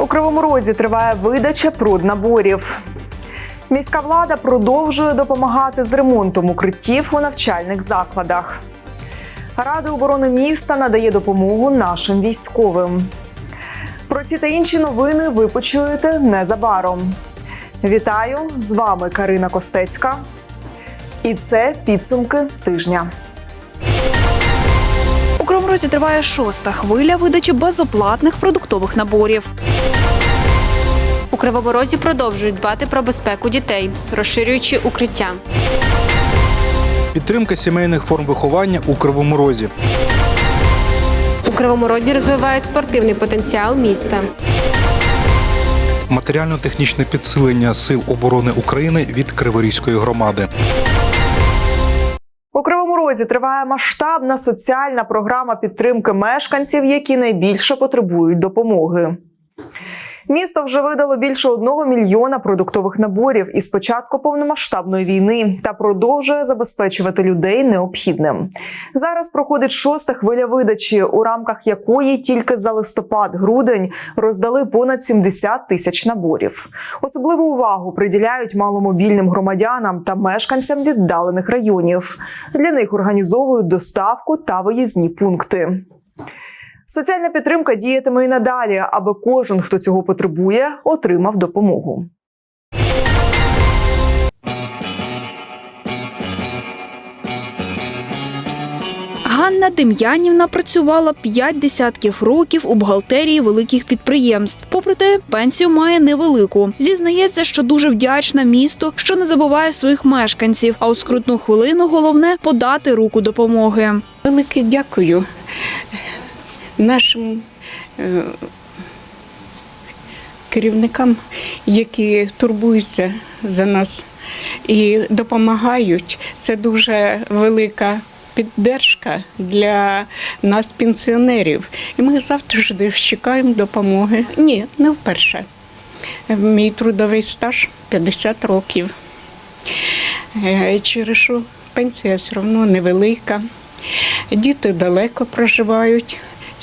У Кривому Розі триває видача проднаборів. Міська влада продовжує допомагати з ремонтом укриттів у навчальних закладах. Рада оборони міста надає допомогу нашим військовим. Про ці та інші новини ви почуєте незабаром. Вітаю! З вами Карина Костецька. І це підсумки тижня. У Кривому Розі триває шоста хвиля видачі безоплатних продуктових наборів. У Кривому Розі продовжують дбати про безпеку дітей, розширюючи укриття. Підтримка сімейних форм виховання у Кривому Розі. У Кривому Розі розвивають спортивний потенціал міста. Матеріально-технічне підсилення сил оборони України від Криворізької громади. У Кривому Розі триває масштабна соціальна програма підтримки мешканців, які найбільше потребують допомоги. Місто вже видало більше одного мільйона продуктових наборів із початку повномасштабної війни та продовжує забезпечувати людей необхідним. Зараз проходить шоста хвиля видачі, у рамках якої тільки за листопад-грудень роздали понад 70 тисяч наборів. Особливу увагу приділяють маломобільним громадянам та мешканцям віддалених районів. Для них організовують доставку та виїзні пункти. Соціальна підтримка діятиме і надалі, аби кожен, хто цього потребує, отримав допомогу. Ганна Дем'янівна працювала п'ять десятків років у бухгалтерії великих підприємств. Попри те, пенсію має невелику. Зізнається, що дуже вдячна місту, що не забуває своїх мешканців. А у скрутну хвилину головне подати руку допомоги. Велике дякую нашим е, керівникам, які турбуються за нас і допомагають. Це дуже велика піддержка для нас, пенсіонерів. І ми завжди чекаємо допомоги. Ні, не вперше. Мій трудовий стаж 50 років. Е, Через що пенсія все одно невелика. Діти далеко проживають,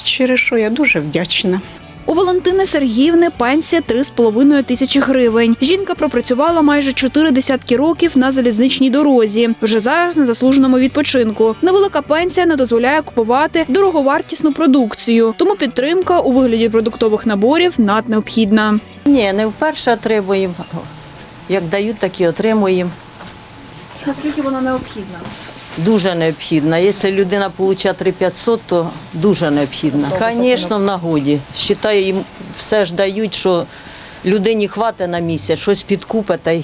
через що я дуже вдячна. У Валентини Сергіївни пенсія 3,5 тисячі гривень. Жінка пропрацювала майже чотири десятки років на залізничній дорозі. Вже зараз на заслуженому відпочинку. Невелика пенсія не дозволяє купувати дороговартісну продукцію, тому підтримка у вигляді продуктових наборів наднеобхідна. Ні, не вперше отримуємо. Як дають, так і отримуємо. Наскільки вона необхідна? Дуже необхідно. Якщо людина отримує 3500, то дуже необхідно. Звісно, в нагоді. Считаю, їм все ж дають, що людині хватить на місяць, щось підкупить та й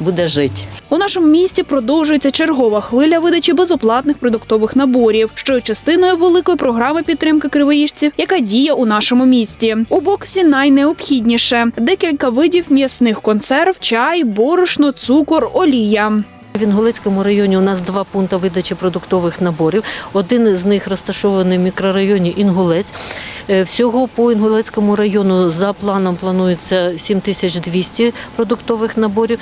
буде жити. У нашому місті продовжується чергова хвиля видачі безоплатних продуктових наборів, що є частиною великої програми підтримки кривоїжців, яка діє у нашому місті. У боксі найнеобхідніше декілька видів м'ясних консерв, чай, борошно, цукор, олія. В Інгулецькому районі у нас два пункти видачі продуктових наборів. Один з них розташований в мікрорайоні Інгулець. Е, Всього по Інгулецькому району за планом планується 7200 продуктових наборів,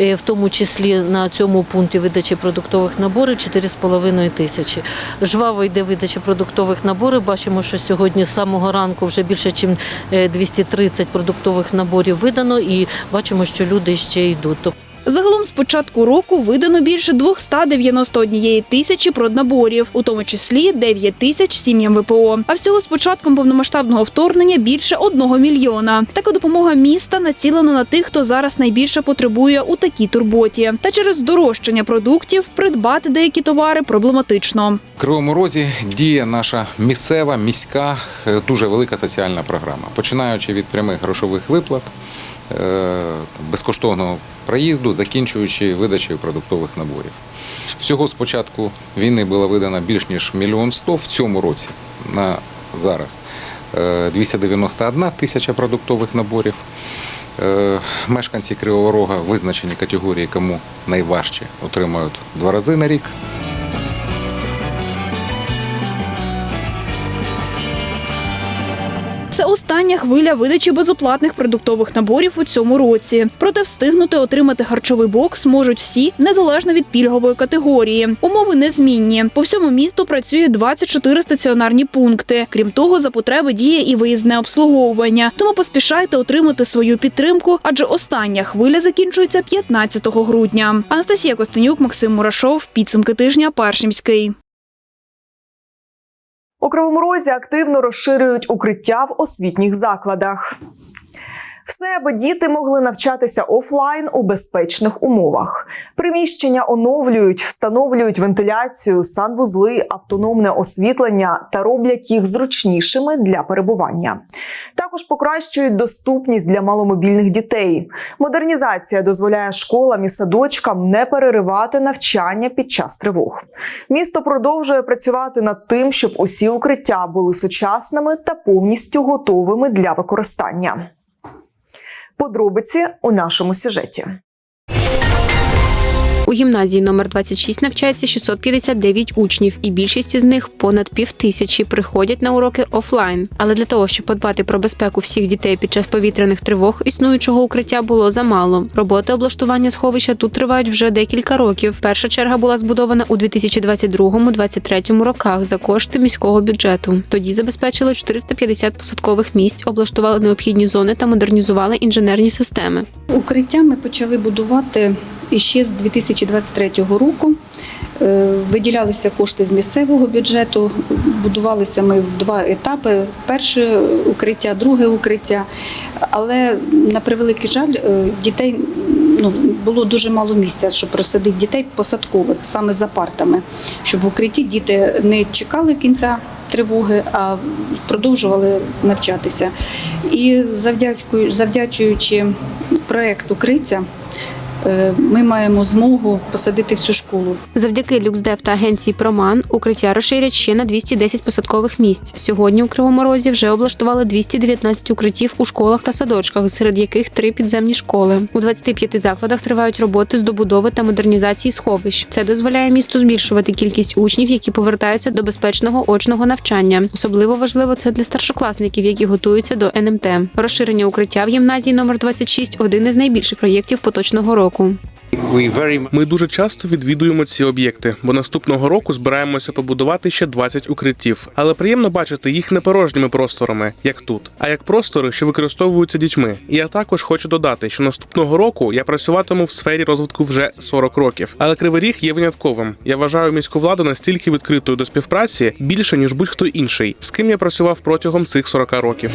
е, в тому числі на цьому пункті видачі продуктових наборів 4,5 тисячі. Жваво йде видача продуктових наборів. Бачимо, що сьогодні з самого ранку вже більше, ніж 230 продуктових наборів видано, і бачимо, що люди ще йдуть. Загалом з початку року видано більше 291 тисячі проднаборів, у тому числі 9 тисяч сім'ям ВПО. А всього з початком повномасштабного вторгнення більше одного мільйона. Така допомога міста націлена на тих, хто зараз найбільше потребує у такій турботі. Та через здорожчання продуктів придбати деякі товари проблематично. В Кривому Розі діє наша місцева, міська, е, дуже велика соціальна програма, починаючи від прямих грошових виплат, безкоштовного проїзду, закінчуючи видачею продуктових наборів. Всього з початку війни було видано більш ніж мільйон сто в цьому році на зараз. е, 291 тисяча продуктових наборів. Е, Мешканці Кривого Рога визначені категорії, кому найважче, отримують два рази на рік. Остання хвиля видачі безоплатних продуктових наборів у цьому році. Проте встигнути отримати харчовий бокс можуть всі, незалежно від пільгової категорії. Умови незмінні. По всьому місту працює 24 стаціонарні пункти. Крім того, за потреби діє і виїзне обслуговування. Тому поспішайте отримати свою підтримку, адже остання хвиля закінчується 15 грудня. Анастасія Костенюк, Максим Мурашов. Підсумки тижня. Першимський. У Кривому Розі активно розширюють укриття в освітніх закладах. Все, аби діти могли навчатися офлайн у безпечних умовах. Приміщення оновлюють, встановлюють вентиляцію, санвузли, автономне освітлення та роблять їх зручнішими для перебування. Також покращують доступність для маломобільних дітей. Модернізація дозволяє школам і садочкам не переривати навчання під час тривог. Місто продовжує працювати над тим, щоб усі укриття були сучасними та повністю готовими для використання. Подробиці у нашому сюжеті. У гімназії номер 26 навчається 659 учнів, і більшість із них понад півтисячі приходять на уроки офлайн. Але для того, щоб подбати про безпеку всіх дітей під час повітряних тривог, існуючого укриття було замало. Роботи облаштування сховища тут тривають вже декілька років. Перша черга була збудована у 2022-2023 роках за кошти міського бюджету. Тоді забезпечили 450 посадкових місць, облаштували необхідні зони та модернізували інженерні системи. Укриття ми почали будувати іще з 2023 року. Е, Виділялися кошти з місцевого бюджету. Будувалися ми в два етапи: перше укриття, друге укриття. Але на превеликий жаль, е, дітей ну, було дуже мало місця, щоб розсадити дітей посадкових саме за партами, щоб в укритті діти не чекали кінця тривоги, а продовжували навчатися. І завдячуючи проєкту Криця. Е, Ми маємо змогу посадити всю школу. Завдяки Люксдев та агенції Проман укриття розширять ще на 210 посадкових місць. Сьогодні у Кривому Розі вже облаштували 219 укриттів у школах та садочках, серед яких три підземні школи. У 25 закладах тривають роботи з добудови та модернізації сховищ. Це дозволяє місту збільшувати кількість учнів, які повертаються до безпечного очного навчання. Особливо важливо це для старшокласників, які готуються до НМТ. Розширення укриття в гімназії номер 26 – один із найбільших проєктів поточного року. Ми дуже часто відвідуємо ці об'єкти, бо наступного року збираємося побудувати ще 20 укриттів. Але приємно бачити їх не порожніми просторами, як тут, а як простори, що використовуються дітьми. І я також хочу додати, що наступного року я працюватиму в сфері розвитку вже 40 років. Але Кривий Ріг є винятковим. Я вважаю міську владу настільки відкритою до співпраці більше ніж будь-хто інший, з ким я працював протягом цих 40 років.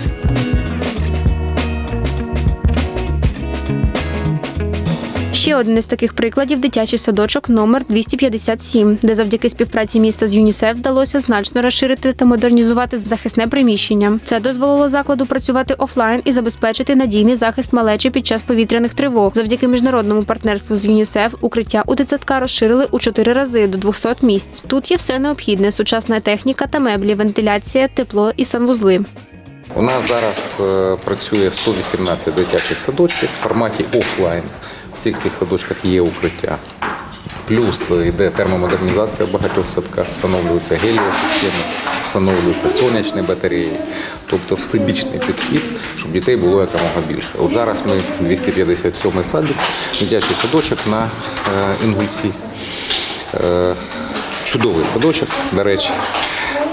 Ще один із таких прикладів дитячий садочок номер 257, де завдяки співпраці міста з ЮНІСЕФ вдалося значно розширити та модернізувати захисне приміщення. Це дозволило закладу працювати офлайн і забезпечити надійний захист малечі під час повітряних тривог. Завдяки міжнародному партнерству з ЮНІСЕФ укриття у дитсадка розширили у чотири рази до 200 місць. Тут є все необхідне: сучасна техніка та меблі, вентиляція, тепло і санвузли. У нас зараз е, працює 118 дитячих садочків в форматі офлайн. В всіх цих садочках є укриття. Плюс йде термомодернізація в багатьох садках, встановлюються геліосистеми, встановлюються сонячні батареї, тобто всебічний підхід, щоб дітей було якомога більше. От зараз ми 257-й садик, дитячий садочок на е, Інгульці. Е, Чудовий садочок, до речі.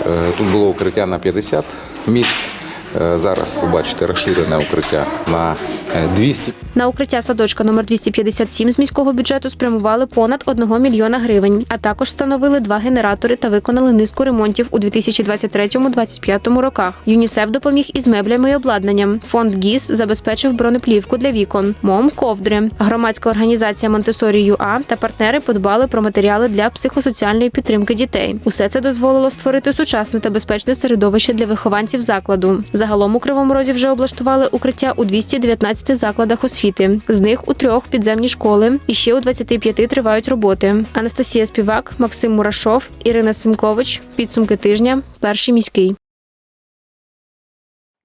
Е, Тут було укриття на 50 місць. Е, Зараз ви бачите розширене укриття на е, 200. На укриття садочка номер 257 з міського бюджету спрямували понад 1 мільйона гривень, а також встановили два генератори та виконали низку ремонтів у 2023-2025 роках. ЮНІСЕФ допоміг із меблями і обладнанням. Фонд ГІС забезпечив бронеплівку для вікон, МОМ ковдри. Громадська організація Монтесорі ЮА та партнери подбали про матеріали для психосоціальної підтримки дітей. Усе це дозволило створити сучасне та безпечне середовище для вихованців закладу. Загалом у Кривому Розі вже облаштували укриття у 219 закладах освіти. З них у трьох підземні школи і ще у 25 тривають роботи. Анастасія Співак, Максим Мурашов, Ірина Симкович. Підсумки тижня. Перший міський.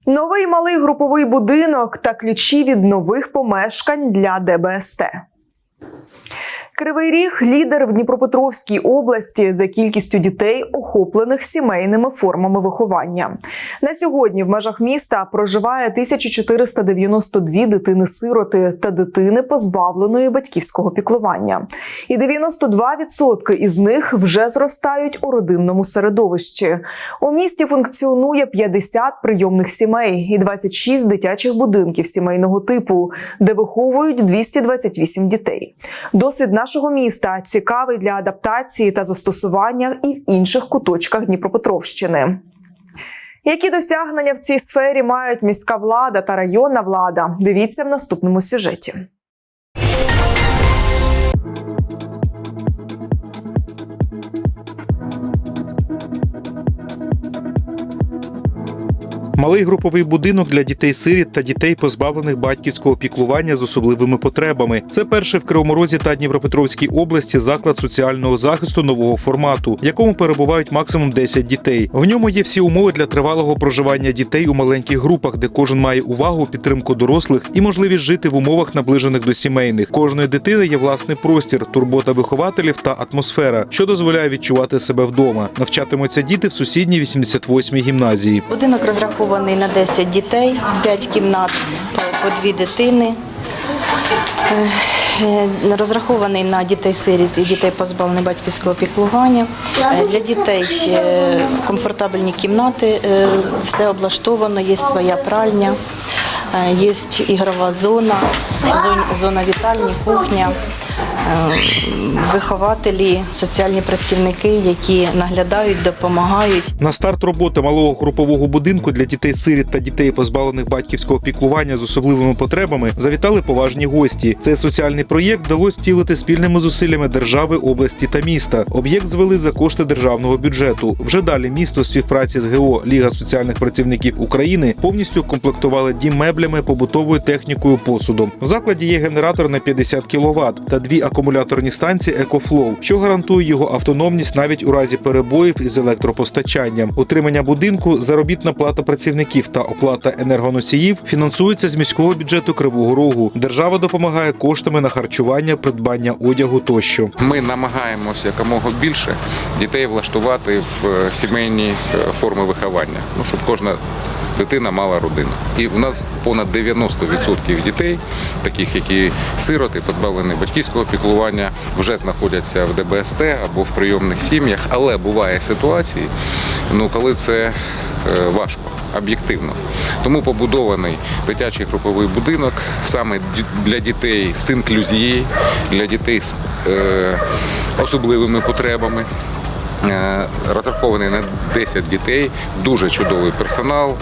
Новий малий груповий будинок та ключі від нових помешкань для ДБСТ. Кривий Ріг лідер в Дніпропетровській області за кількістю дітей, охоплених сімейними формами виховання. На сьогодні в межах міста проживає 1492 дитини-сироти та дитини, позбавленої батьківського піклування. І 92% із них вже зростають у родинному середовищі. У місті функціонує 50 прийомних сімей і 26 дитячих будинків сімейного типу, де виховують 228 дітей. Досвід нашого міста цікавий для адаптації та застосування і в інших куточках Дніпропетровщини. Які досягнення в цій сфері мають міська влада та районна влада? Дивіться в наступному сюжеті. Малий груповий будинок для дітей-сиріт та дітей, позбавлених батьківського піклування з особливими потребами. Це перший в Кривому Розі та Дніпропетровській області заклад соціального захисту нового формату, в якому перебувають максимум 10 дітей. В ньому є всі умови для тривалого проживання дітей у маленьких групах, де кожен має увагу, підтримку дорослих і можливість жити в умовах наближених до сімейних. Кожної дитини є власний простір, турбота вихователів та атмосфера, що дозволяє відчувати себе вдома. Навчатимуться діти в сусідній 88-й гімназії. Будинок розрахований на 10 дітей, 5 кімнат по, 2 дитини. Е, е, Розрахований на дітей-сиріт і дітей позбавлених батьківського піклування. Е, Для дітей е, комфортабельні кімнати, е, все облаштовано, є своя пральня, е, є ігрова зона, зона вітальні, кухня. е, Вихователі, соціальні працівники, які наглядають, допомагають. На старт роботи малого групового будинку для дітей-сиріт та дітей, позбавлених батьківського піклування з особливими потребами, завітали поважні гості. Цей соціальний проєкт вдалося втілити спільними зусиллями держави, області та міста. Об'єкт звели за кошти державного бюджету. Вже далі місто в співпраці з ГО Ліга соціальних працівників України повністю комплектували дім меблями, побутовою технікою, посудом. В закладі є генератор на 50 кВт та дві акумуляторні станції EcoFlow, що гарантує його автономність навіть у разі перебоїв із електропостачанням. Утримання будинку, заробітна плата працівників та оплата енергоносіїв фінансуються з міського бюджету Кривого Рогу. Держава допомагає коштами на харчування, придбання одягу тощо. Ми намагаємося якомога більше дітей влаштувати в е, сімейні е, форми виховання, ну щоб кожна дитина мала родину. І у нас понад 90% дітей, таких які сироти, позбавлені батьківського піклування, вже знаходяться в ДБСТ або в прийомних сім'ях. Але буває ситуації, ну коли це е, важко. Об'єктивно, тому побудований дитячий груповий будинок саме для дітей з інклюзією, для дітей з е, особливими потребами. Е, Розрахований на 10 дітей, дуже чудовий персонал,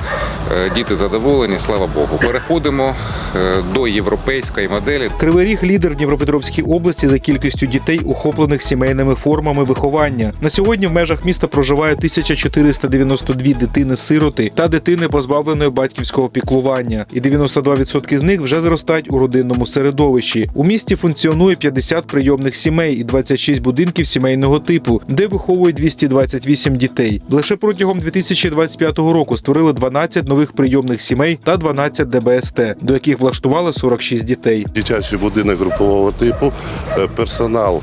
е, діти задоволені, слава Богу. Переходимо е, до європейської моделі. Кривий Ріг лідер Дніпропетровській області за кількістю дітей, охоплених сімейними формами виховання. На сьогодні в межах міста проживає 1492 дитини-сироти та дитини, позбавленої батьківського піклування, і 92% з них вже зростають у родинному середовищі. У місті функціонує 50 прийомних сімей і 26 будинків сімейного типу, де виховують 228 дітей. Лише протягом 2025 року створили 12 нових прийомних сімей та 12 ДБСТ, до яких влаштували 46 дітей. Дитячий будинок групового типу, е, персонал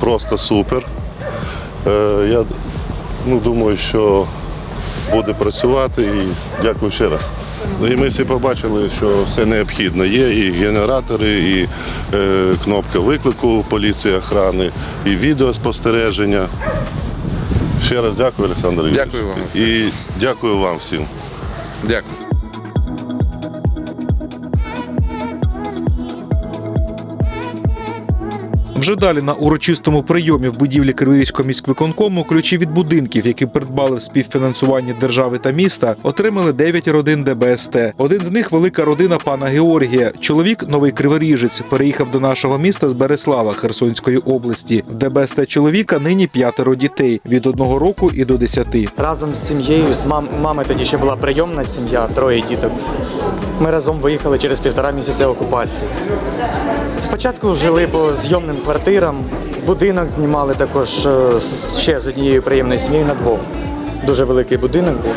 просто супер. Е, Я ну, думаю, що буде працювати і дякую ще раз. Ну, І ми всі побачили, що все необхідно. Є і генератори, і е, кнопка виклику поліції, охорони, і відеоспостереження. Ще раз дякую, Олександр Юрійович. Дякую вам. І дякую вам всім. Дякую. Вже далі на урочистому прийомі в будівлі Криворізького міськвиконкому ключі від будинків, які придбали в співфінансуванні держави та міста, отримали 9 родин ДБСТ. Один з них велика родина пана Георгія. Чоловік новий криворіжець, переїхав до нашого міста з Береслава Херсонської області. В ДБСТ чоловіка нині п'ятеро дітей від одного року і до десяти. разом з сім'єю. З мам, мами тоді ще була прийомна сім'я, троє діток. Ми разом виїхали через півтора місяця окупації. Спочатку жили по зйомним квартирам, будинок знімали також е, ще з однією приємною сім'єю на двох. Дуже великий будинок був.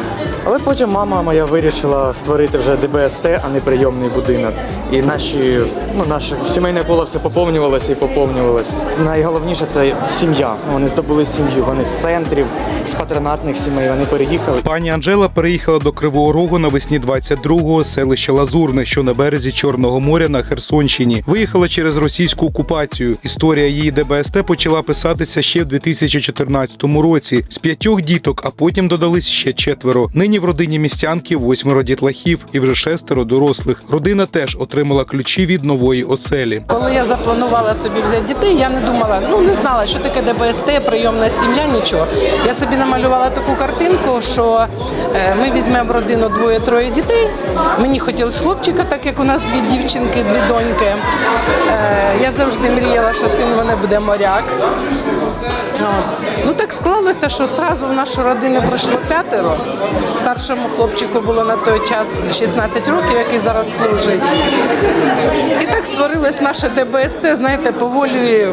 Але потім мама моя вирішила створити вже ДБСТ, а не прийомний будинок. І наші, ну, наше сімейне коло все поповнювалося і поповнювалося. Найголовніше це сім'я. Ну, Вони здобули сім'ю. Вони з центрів, з патронатних сімей. Вони переїхали. Пані Анжела переїхала до Кривого Рогу навесні 22-го селища Лазурне, що на березі Чорного моря на Херсонщині. Виїхала через російську окупацію. Історія її ДБСТ почала писатися ще в 2014 році з п'ятьох діток, а потім додались ще четверо. Нині в родині містянки восьмеро дітлахів і вже шестеро дорослих. Родина теж отримала ключі від нової оселі. Коли я запланувала собі взяти дітей, я не думала, ну не знала, що таке ДБСТ, прийомна сім'я, нічого. Я собі намалювала таку картинку, що е, ми візьмемо в родину двоє-троє дітей. Мені хотілося хлопчика, так як у нас дві дівчинки, дві доньки. Е, Я завжди мріяла, що син мене буде моряк. Ну так склалося, що одразу в нашу родину пройшло п'ятеро. Старшому хлопчику було на той час 16 років, який зараз служить. І так створилось наше ДБСТ, знаєте, по волі,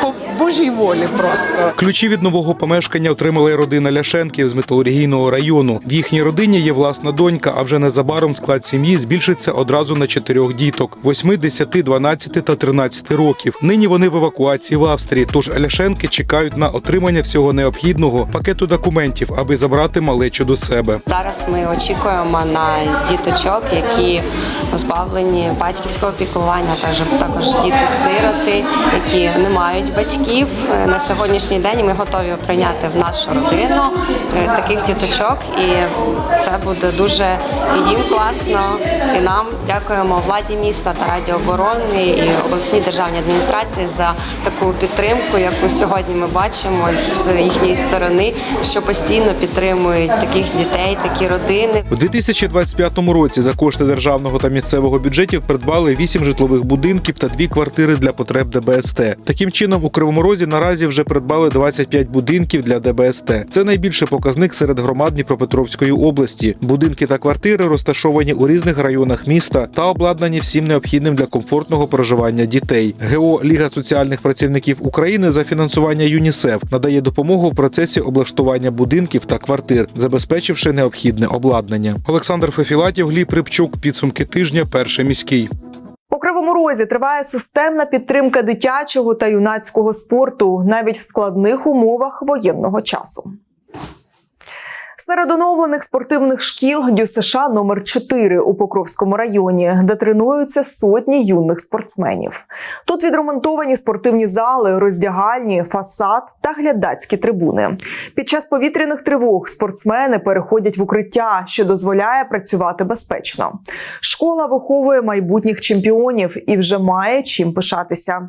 по Божій волі просто. Ключі від нового помешкання отримала й родина Ляшенків з металургійного району. В їхній родині є власна донька, а вже незабаром склад сім'ї збільшиться одразу на чотирьох діток: 8, 10, 12 та 13 років. Нині вони в евакуації в Австрії. Тож Ляшенки чекають на отримання всього необхідного пакету документів, аби забрати малечу до себе. Зараз ми очікуємо на діточок, які позбавлені батьківського піклування, також діти-сироти, які не мають батьків. На сьогоднішній день ми готові прийняти в нашу родину е, таких діточок, і це буде дуже їм класно, і нам дякуємо владі міста та Раді оборони і обласній державній адміністрації за таку підтримку, яку сьогодні ми бачимо з їхньої сторони, що постійно підтримують таких дітей, такі родини. У 2025 році за кошти державного та місцевого бюджетів придбали 8 житлових будинків та дві квартири для потреб ДБСТ. Таким чином, у Кривому Розі наразі вже придбали 25 будинків для ДБСТ. Це найбільший показник серед громад Дніпропетровської області. Будинки та квартири розташовані у різних районах міста та обладнані всім необхідним для комфортного проживання дітей. ГО Ліга соціальних працівників України за фінансування ЮНІСЕФ надає допомогу в процесі облаштування будинків та квартир, забезпечивши необхідне обладнання. Олександр Фефілатів, Гліб Рибчук. Підсумки тижня. Перший міський. У Кривому Розі триває системна підтримка дитячого та юнацького спорту навіть в складних умовах воєнного часу. Серед оновлених спортивних шкіл ДЮСШ номер 4 у Покровському районі, де тренуються сотні юних спортсменів. Тут відремонтовані спортивні зали, роздягальні, фасад та глядацькі трибуни. Під час повітряних тривог спортсмени переходять в укриття, що дозволяє працювати безпечно. Школа виховує майбутніх чемпіонів і вже має чим пишатися.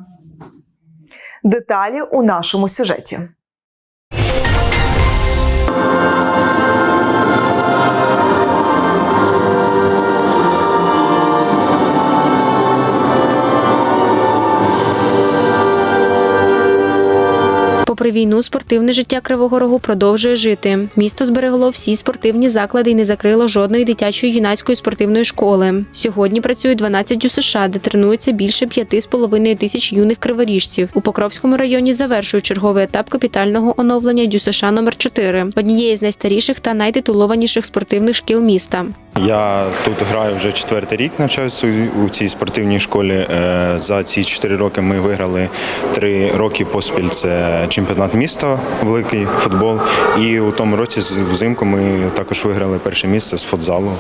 Деталі у нашому сюжеті. Попри війну, спортивне життя Кривого Рогу продовжує жити. Місто зберегло всі спортивні заклади і не закрило жодної дитячої юнацької спортивної школи. Сьогодні працюють 12 УСШ, де тренуються більше 5,5 тисяч юних криворіжців. У Покровському районі завершують черговий етап капітального оновлення ДЮСШ номер 4 однієї з найстаріших та найтитулованіших спортивних шкіл міста. Я тут граю вже четвертий рік, навчаюся у- цій спортивній школі. Е, За ці чотири роки ми виграли три роки поспіль. Це чемпіонат міста, великий футбол. І у тому році взимку ми також виграли перше місце з футзалу,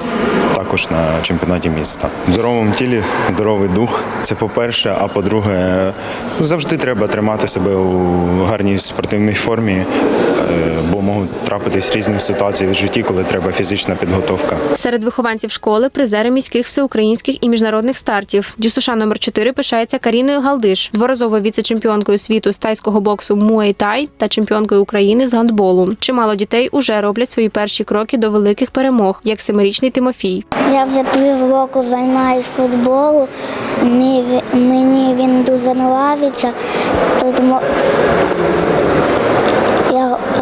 також на чемпіонаті міста. В здоровому тілі здоровий дух. Це по-перше. А по-друге, завжди треба тримати себе у гарній спортивній формі, бо можуть трапитись різні ситуації в житті, коли треба фізична підготовка. Серед вихованців школи призери міських всеукраїнських і міжнародних стартів. ДЮСШ номер 4 пишається Каріною Галдиш, дворазовою віце-чемпіонкою світу з тайського боксу Муей Тай та чемпіонкою України з гандболу. Чимало дітей уже роблять свої перші кроки до великих перемог, як семирічний Тимофій. Я вже півроку займаюся футболом. Мені, мені він дуже подобається. Тут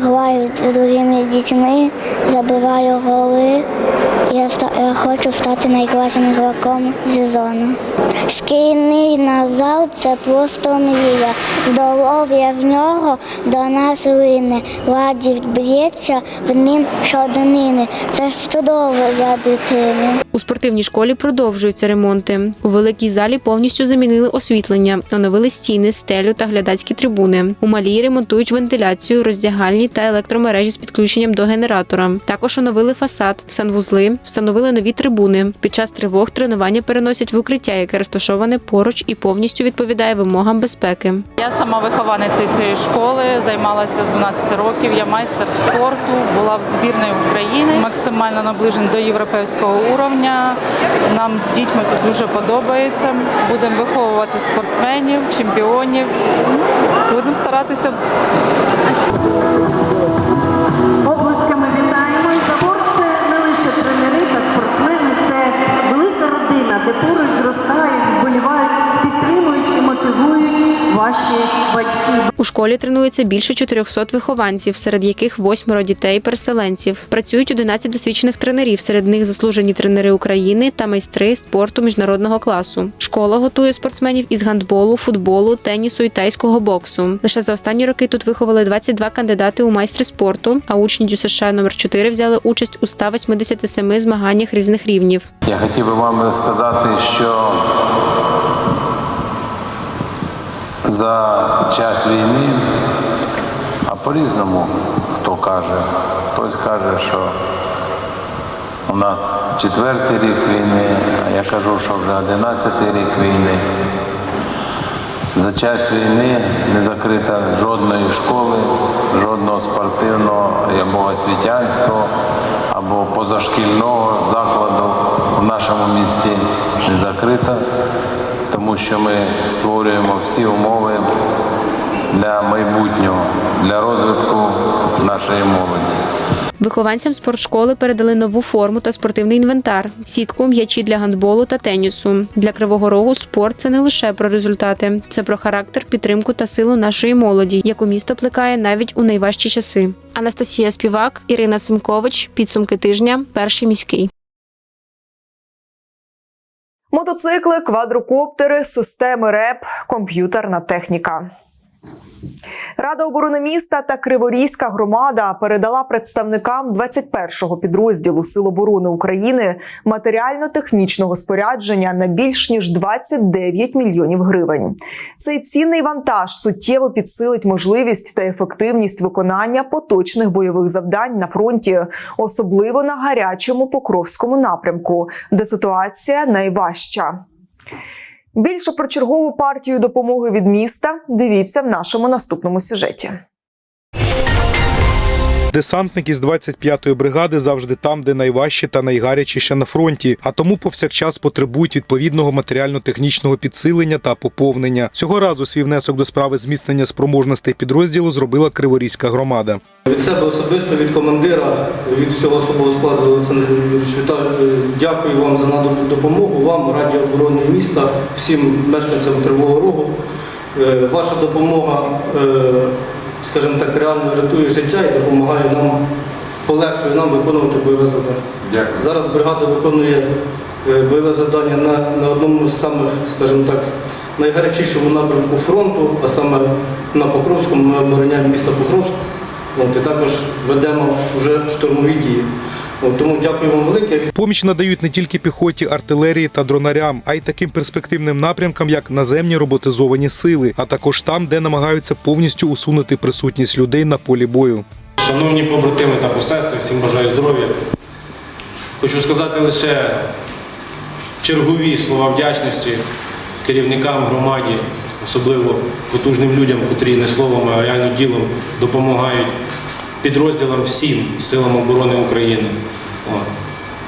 мо- я граю з другими дітьми забиваю голи. Я, я хочу стати найкращим ігроком сезону. Шкільний назал це просто мрія. Здоров'я в нього до нас лине. Радість б'ється в ним щоднини. Це чудово для дитини. У спортивній школі продовжуються ремонти. У великій залі повністю замінили освітлення, оновили стіни, стелю та глядацькі трибуни. У малій ремонтують вентиляцію, роздягальні та електромережі з підключенням до генератора. Також оновили фасад, санвузли, встановили нові трибуни. Під час тривог тренування переносять в укриття, яке розташоване поруч і повністю відповідає вимогам безпеки. Я сама вихованиця цієї школи, займалася з 12 років. Я майстер спорту, була в збірної України, максимально наближена до європейського уровня. Нам з дітьми тут дуже подобається. Будемо виховувати спортсменів, чемпіонів. Будемо старатися. Облисками вітаємо. Спорт це не лише тренери та спортсмени, це велика родина, де поруч зростають, вболівають, підтримують ваші батьки. У школі тренується більше 400 вихованців, серед яких восьмеро дітей-переселенців. Працюють 11 досвідчених тренерів, серед них заслужені тренери України та майстри спорту міжнародного класу. Школа готує спортсменів із гандболу, футболу, тенісу і тайського боксу. Лише за останні роки тут виховали 22 кандидати у майстри спорту, а учні ДЮСШ номер 4 взяли участь у 187 змаганнях різних рівнів. Я хотів би вам сказати, що за час війни, а по-різному хто каже, хтось каже, що у нас четвертий рік війни, а я кажу, що вже одинадцятий рік війни. За час війни не закрита жодної школи, жодного спортивного або освітянського, або позашкільного закладу в нашому місті не закрита, тому що ми створюємо всі умови для майбутнього, для розвитку нашої молоді. Вихованцям спортшколи передали нову форму та спортивний інвентар, сітку, м'ячі для гандболу та тенісу. Для Кривого Рогу спорт це не лише про результати, це про характер, підтримку та силу нашої молоді, яку місто плекає навіть у найважчі часи. Анастасія Співак, Ірина Симкович. Підсумки тижня. Перший міський. Мотоцикли, квадрокоптери, системи РЕП, комп'ютерна техніка. Рада оборони міста та Криворізька громада передала представникам 21-го підрозділу Сил оборони України матеріально-технічного спорядження на більш ніж 29 мільйонів гривень. Цей цінний вантаж суттєво підсилить можливість та ефективність виконання поточних бойових завдань на фронті, особливо на гарячому покровському напрямку, де ситуація найважча. Більше про чергову партію допомоги від міста дивіться в нашому наступному сюжеті. Десантники з 25-ї бригади завжди там, де найважче та найгарячіше на фронті, а тому повсякчас потребують відповідного матеріально-технічного підсилення та поповнення. Цього разу свій внесок до справи зміцнення спроможностей підрозділу зробила Криворізька громада. Від себе особисто, від командира, від всього особового складу Олександр дякую вам за надану допомогу, вам, Раді оборони міста, всім мешканцям Кривого Рогу. Е, Ваша допомога, е, скажімо так, реально рятує життя і допомагає нам, полегшує нам виконувати бойове завдання. Дякую. Зараз бригада виконує е, бойове завдання на, на одному з самих, скажімо так, найгарячішому напрямку фронту, а саме на Покровському, ми обороняємо місто Покровськ. От, і також ведемо вже штурмові дії. От, тому дякую вам велике. Поміч надають не тільки піхоті, артилерії та дронарям, а й таким перспективним напрямкам, як наземні роботизовані сили, а також там, де намагаються повністю усунути присутність людей на полі бою. Шановні побратими та посестри, всім бажаю здоров'я. Хочу сказати лише чергові слова вдячності керівникам громаді, особливо потужним людям, котрі не словом, а реально ділом допомагають підрозділам всім силам оборони України. От.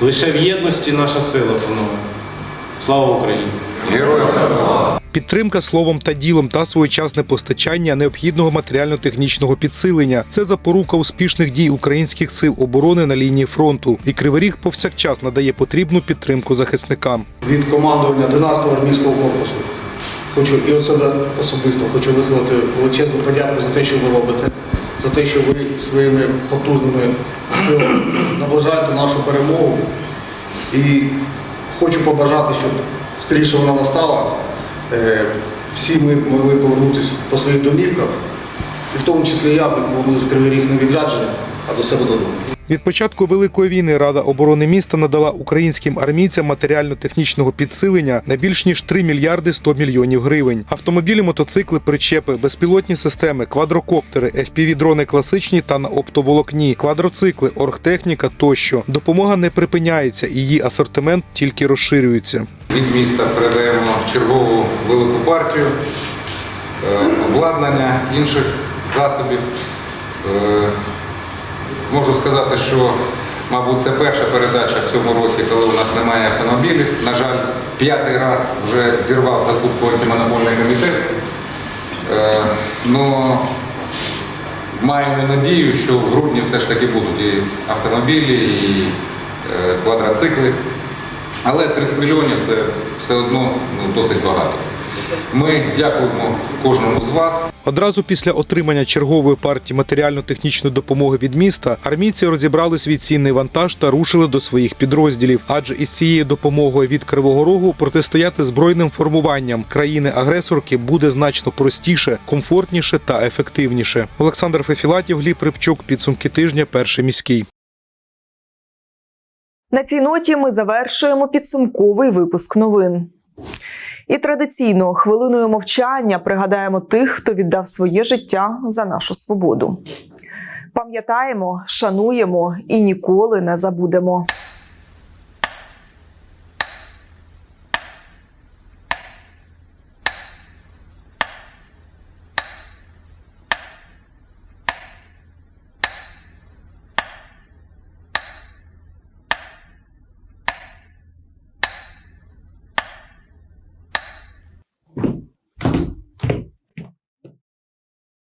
Лише в єдності наша сила, панове. Слава Україні! Героям слава! Підтримка словом та ділом та своєчасне постачання необхідного матеріально-технічного підсилення це запорука успішних дій українських сил оборони на лінії фронту. І Кривий Ріг повсякчас надає потрібну підтримку захисникам. від командування 12-го армійського корпусу. Хочу і себе особисто хочу висловити величезну подяку за те, що ви робите, за те, що ви своїми потужними силами наближаєте нашу перемогу. І хочу побажати, щоб скоріше вона настала. Е, Всі ми могли повернутися по своїх домівках, і в тому числі я повернувся в Кривий Ріг не відрядження, а до себе додому. Від початку Великої війни Рада оборони міста надала українським армійцям матеріально-технічного підсилення на більш ніж 3 мільярди 100 мільйонів гривень. Автомобілі, мотоцикли, причепи, безпілотні системи, квадрокоптери, FPV-дрони класичні та на оптоволокні, квадроцикли, оргтехніка тощо. Допомога не припиняється, і її асортимент тільки розширюється. Від міста передаємо чергову велику партію е, обладнання, інших засобів. Можу сказати, що, мабуть, це перша передача в цьому році, коли у нас немає автомобілів. На жаль, п'ятий раз вже зірвав закупку антимонопольний комітет. Е, Ну, маємо надію, що в грудні все ж таки будуть і автомобілі, і е, квадроцикли. Але 30 мільйонів це все одно ну, досить багато. Ми дякуємо кожному з вас. Одразу після отримання чергової партії матеріально-технічної допомоги від міста армійці розібрали свій цінний вантаж та рушили до своїх підрозділів. Адже із цією допомогою від Кривого Рогу протистояти збройним формуванням країни-агресорки буде значно простіше, комфортніше та ефективніше. Олександр Фефілатів, Гліб Рибчук, підсумки тижня, перший міський. На цій ноті ми завершуємо підсумковий випуск новин. І традиційно хвилиною мовчання пригадаємо тих, хто віддав своє життя за нашу свободу. Пам'ятаємо, шануємо і ніколи не забудемо.